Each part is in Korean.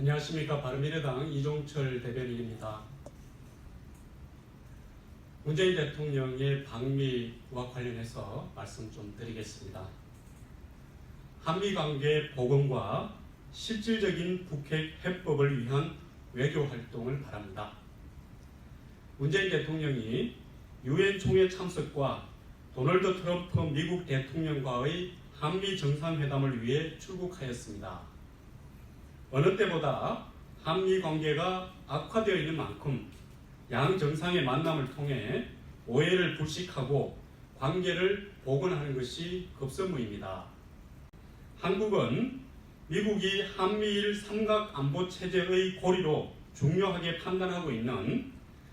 안녕하십니까 바른미래당 이종철 대변인입니다. 문재인 대통령의 방미와 관련해서 말씀 좀 드리겠습니다. 한미 관계 복원과 실질적인 북핵 해법을 위한 외교 활동을 바랍니다. 문재인 대통령이 유엔 총회 참석과 도널드 트럼프 미국 대통령과의 한미 정상회담을 위해 출국하였습니다. 어느 때보다 한미 관계가 악화되어 있는 만큼 양 정상의 만남을 통해 오해를 불식하고 관계를 복원하는 것이 급선무입니다. 한국은 미국이 한미일 삼각 안보 체제의 고리로 중요하게 판단하고 있는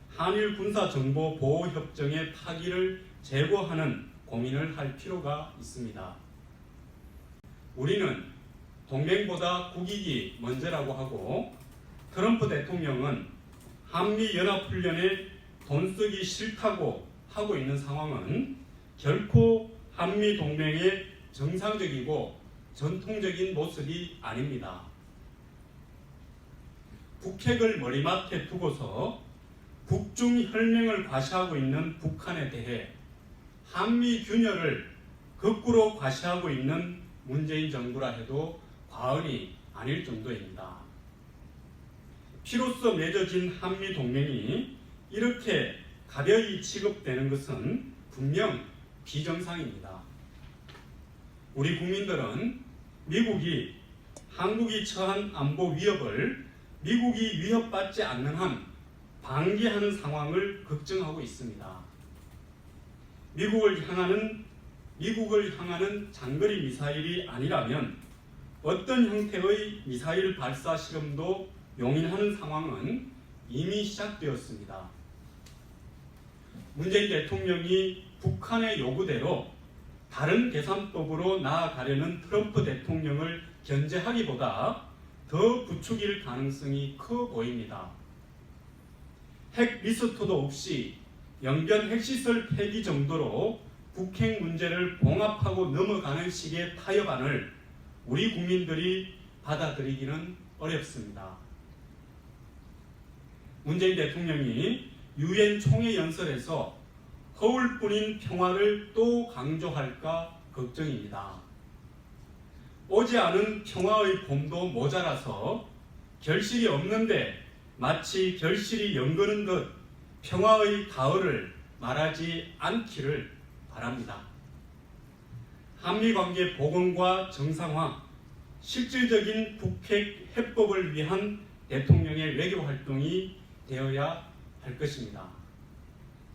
한일 군사 정보 보호 협정의 파기를 제고하는 고민을 할 필요가 있습니다. 우리는 동맹보다 국익이 먼저라고 하고 트럼프 대통령은 한미 연합 훈련에 돈 쓰기 싫다고 하고 있는 상황은 결코 한미 동맹의 정상적이고 전통적인 모습이 아닙니다. 북핵을 머리맡에 두고서 북중 혈맹을 과시하고 있는 북한에 대해 한미 균열을 거꾸로 과시하고 있는 문재인 정부라 해도 과언이 아닐 정도입니다. 피로써 맺어진 한미 동맹이 이렇게 가벼이 취급되는 것은 분명 비정상입니다. 우리 국민들은 미국이 한국이 처한 안보 위협을 미국이 위협받지 않는 한 방기하는 상황을 걱정하고 있습니다. 미국을 향하는 미국을 향하는 장거리 미사일이 아니라면 어떤 형태의 미사일 발사 실험도 용인하는 상황은 이미 시작되었습니다. 문재인 대통령이 북한의 요구대로 다른 계산법으로 나아가려는 트럼프 대통령을 견제하기보다 더 부추길 가능성이 커 보입니다. 핵 리스트도 없이 영변 핵시설 폐기 정도로 북핵 문제를 봉합하고 넘어가는 식의 타협안을 우리 국민들이 받아들이기는 어렵습니다. 문재인 대통령이 유엔 총회 연설에서 허울뿐인 평화를 또 강조할까 걱정입니다. 오지 않은 평화의 봄도 모자라서 결실이 없는데 마치 결실이 연거는 듯 평화의 가을을 말하지 않기를 바랍니다. 한미 관계 복원과 정상화, 실질적인 북핵 해법을 위한 대통령의 외교 활동이 되어야 할 것입니다.